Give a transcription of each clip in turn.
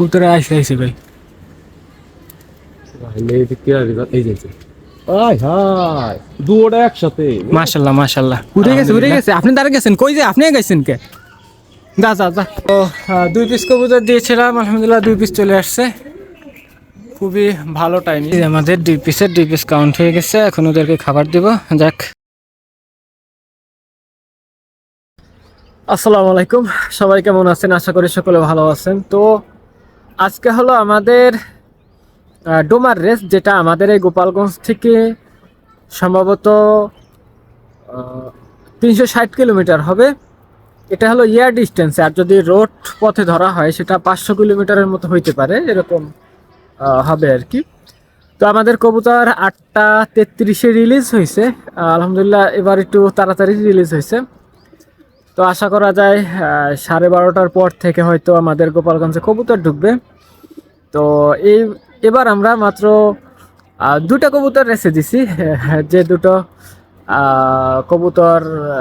কবুতর আইসে আইসে ভাই। আয় হায় দুটা একসাথে। মাশাল্লাহ মাশাল্লাহ। উড়ে গেছে উড়ে গেছে। আপনি দাঁড়িয়ে গেছেন কই যে আপনি গেছেন কে? যা যা যা। তো দুই পিস কবুতর দিয়েছিলাম আলহামদুলিল্লাহ দুই পিস চলে আসছে। খুবই ভালো টাইম আমাদের দুই পিসের দুই পিস কাউন্ট হয়ে গেছে। এখন ওদেরকে খাবার দিব। যাক। আসসালামু আলাইকুম। সবাই কেমন আছেন? আশা করি সকলে ভালো আছেন। তো আজকে হলো আমাদের ডোমার রেস, যেটা আমাদের এই গোপালগঞ্জ থেকে সম্ভবত তিনশো ষাট কিলোমিটার হবে। এটা হলো ইয়ার ডিস্টেন্স, আর যদি রোড পথে ধরা হয়, সেটা পাঁচশো কিলোমিটারের মতো হইতে পারে, এরকম হবে আর কি। তো আমাদের কবুতর আটটা তেত্রিশে রিলিজ হয়েছে আলহামদুলিল্লাহ এবার একটু তাড়াতাড়ি রিলিজ হয়েছে তো আশা করা যায় সাড়ে বারোটার পর থেকে হয়তো আমাদের গোপালগঞ্জে কবুতর ঢুকবে। তো এই, এবার আমরা মাত্র দুটো কবুতর রেসে দিছি, যে দুটো কবুতর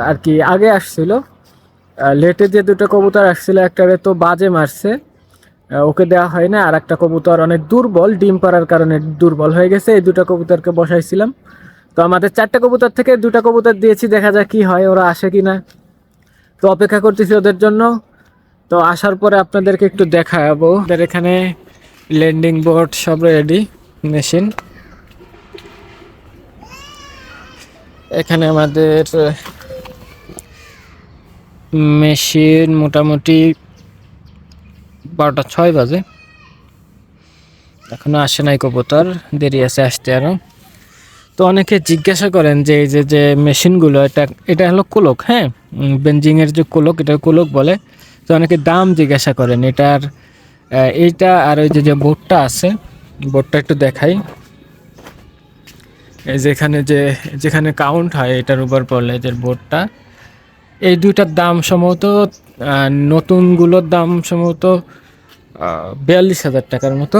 আর কি আগে আসছিল। লেটে যে দুটো কবুতর আসছিল, একটারে তো বাজে মারছে ওকে দেওয়া হয় না, আর একটা কবুতর অনেক দুর্বল, ডিম পাড়ার কারণে দুর্বল হয়ে গেছে, এই দুটো কবুতরকে বসাইছিলাম। তো আমাদের চারটা কবুতর থেকে দুটা কবুতর দিয়েছি, দেখা যাক কি হয়, ওরা আসে কি না তো অপেক্ষা করতেছি ওদের জন্য। তো আসার পরে আপনাদেরকে একটু দেখাবো। ওদের এখানে ল্যান্ডিং বোর্ড সব রেডি মেশিন। এখানে আমাদের মেশিন মোটামুটি বারোটা ছয় বাজে। এখনও আসে নাই কবুতর, দেরি আছে আসতে আরও। তো অনেকে জিজ্ঞাসা করেন যে, এই যে যে মেশিনগুলো, এটা এটা হলো কোলক হ্যাঁ? বেঞ্জিংয়ের যে কোলক এটা কোলক বলে। তো অনেকে দাম জিজ্ঞাসা করেন, এটার এইটা আর ওই যে যে বোর্ডটা আছে বোর্ডটা একটু দেখাই। যেখানে যে যেখানে কাউন্ট হয়, এটার উপর পড়লে যে বোর্ডটা এই দুইটার দাম সম্ভবত নতুনগুলোর দাম সম্ভবত বিয়াল্লিশ হাজার টাকার মতো।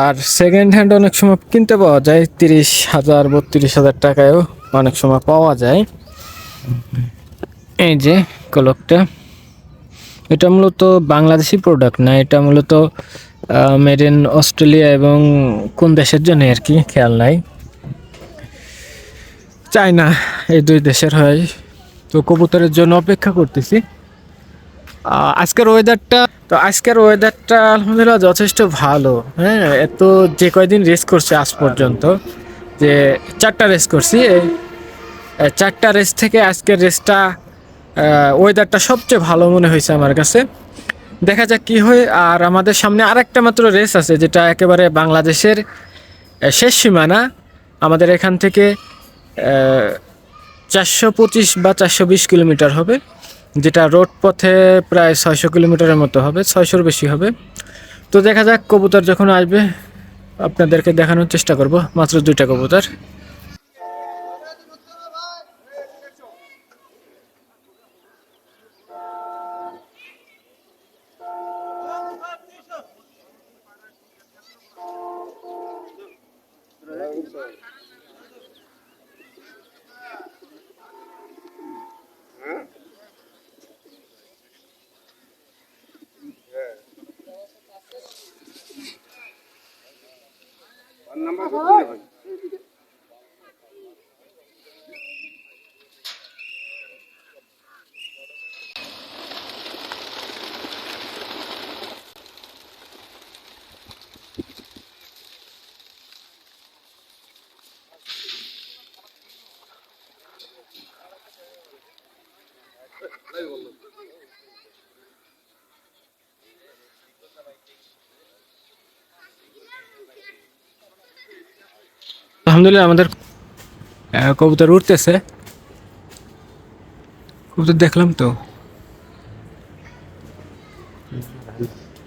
আর সেকেন্ড হ্যান্ড অনেক সময় কিনতে পাওয়া যায়, তিরিশ হাজার, বত্রিশ হাজার টাকায়ও অনেক সময় পাওয়া যায়। এই যে কলকটা, এটা মূলত বাংলাদেশি প্রোডাক্ট না, এটা মূলত মেড ইন অস্ট্রেলিয়া এবং কোন দেশের জন্য আর কি, খেয়াল নাই। চায়না, এই দুই দেশের হয়। তো কবুতরের জন্য অপেক্ষা করতেছি। আজকের ওয়েদারটা তো আজকের ওয়েদারটা আলহামদুলিল্লাহ যথেষ্ট ভালো। হ্যাঁ এত যে কয়দিন রেস করছে আজ পর্যন্ত, যে চারটা রেস করছি চারটা রেস থেকে আজকের রেসটা ওয়েদারটা সবচেয়ে ভালো মনে হয়েছে আমার কাছে। দেখা যাক কি হয়। আর আমাদের সামনে আরেকটা মাত্র রেস আছে, যেটা একেবারে বাংলাদেশের শেষ সীমানা। আমাদের এখান থেকে চারশো পঁচিশ বা চারশো বিশ কিলোমিটার হবে, যেটা রোড পথে প্রায় ছয়শো কিলোমিটারের মতো হবে, ছয়শোর বেশি হবে। তো দেখা যাক, কবুতর যখন আসবে, আপনাদেরকে দেখানোর চেষ্টা করব, মাত্র দুইটা কবুতর। 对。আলহামদুলিল্লাহ আমাদের কবুতর উঠতেছে কবুতর দেখলাম তো।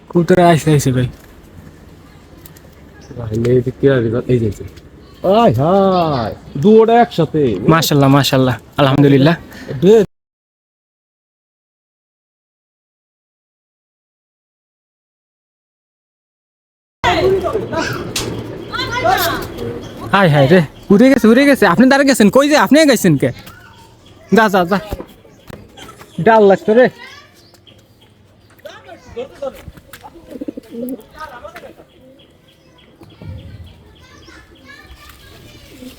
কবুতর আইসে আইসে ভাই। দুটা একসাথে। মাশাল্লাহ মাশাল্লাহ আলহামদুলিল্লাহ। হাই হাই রে উড়ে গেছে উড়ে গেছে আপনি দাঁড়িয়ে গেছেন কই যে আপনি গেছেন কে যা যা যা ডাল লাগতো রে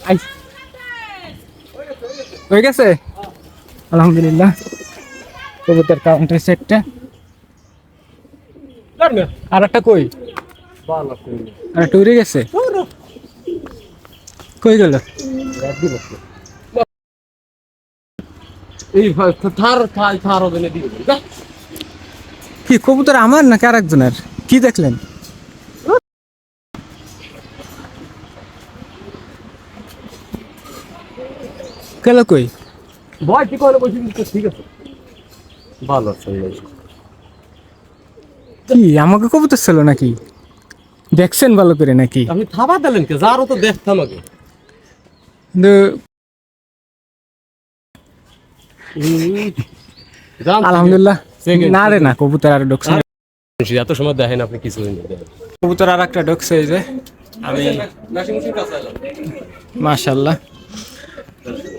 আই হয়ে গেছে আলহামদুলিল্লাহ কবুতর কাউন্টার সেটটা আর একটা কই আর একটা উড়ে গেছে কই গেল? এই থার থার থার ওখানে দিয়ে কি কবুতর আমার নাকি আর একজনের কি দেখলেন? গেল কই? ভয় কি করে বসে ঠিক আছে। ভালো আছে কি আমাকে কবুতর ছিল নাকি? দেখছেন ভালো করে নাকি? আপনি থাবা দিলেন কে? যারও তো দেখতাম আগে কিন্তু আলহামদুলিল্লাহ। না রে না কবুতর আর ঢুকছে এত সময় দেখেন আপনি কিছু কবুতর আর একটা ঢুকছে এই যে। আমি মাশাল্লাহ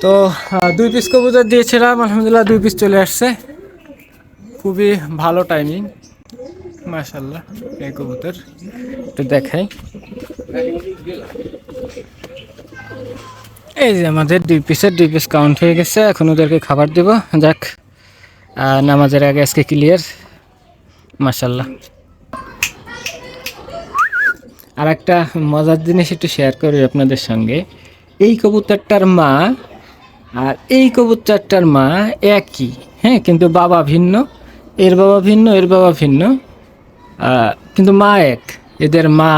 তো দুই পিস কবুতর দিয়েছিলাম আলহামদুলিল্লাহ দুই পিস চলে আসছে। খুবই ভালো টাইমিং মাশাল্লাহ এই কবুতর। একটু দেখাই। এই যে আমাদের দুই পিসের দুই পিস কাউন্ট হয়ে গেছে, এখন ওদেরকে খাবার দেব। যাক নামাজের আগে আজকে ক্লিয়ার মাশাল্লাহ আর একটা মজার জিনিস একটু শেয়ার করি আপনাদের সঙ্গে। এই কবুতরটার মা, আর এই কবুতরটার মা একই হ্যাঁ কিন্তু বাবা ভিন্ন, এর বাবা ভিন্ন, এর বাবা ভিন্ন। কিন্তু মা এক, এদের মা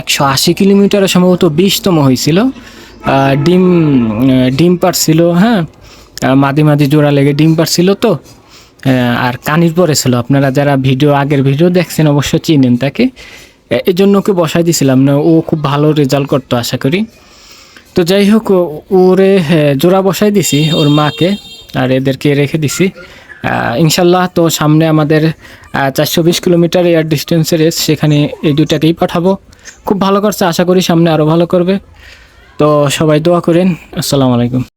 একশো আশি কিলোমিটার সম্ভবত বিশতম হয়েছিল। ডিম ডিম পারছিল হ্যাঁ? মাঝে মাদি জোড়া লেগে ডিম পারছিল তো। আর কানির পরে ছিল। আপনারা যারা ভিডিও আগের ভিডিও দেখছেন অবশ্য চিনেন তাকে। এই জন্য ওকে বসাই দিছিলাম না। ও খুব ভালো রেজাল্ট করতো আশা করি। তো যাই হোক ওরে হ্যাঁ, জোড়া বসাই দিছি ওর মাকে আর এদেরকে রেখে দিছি। ইনশাল্লাহ তো সামনে আমাদের চারশো বিশ কিলোমিটার এয়ার ডিস্টেন্সের রেস সেখানে এই দুটাকেই পাঠাবো। খুব ভালো করছে, আশা করি সামনে আরও ভালো করবে। তো সবাই দোয়া করেন। আসসালামু আলাইকুম।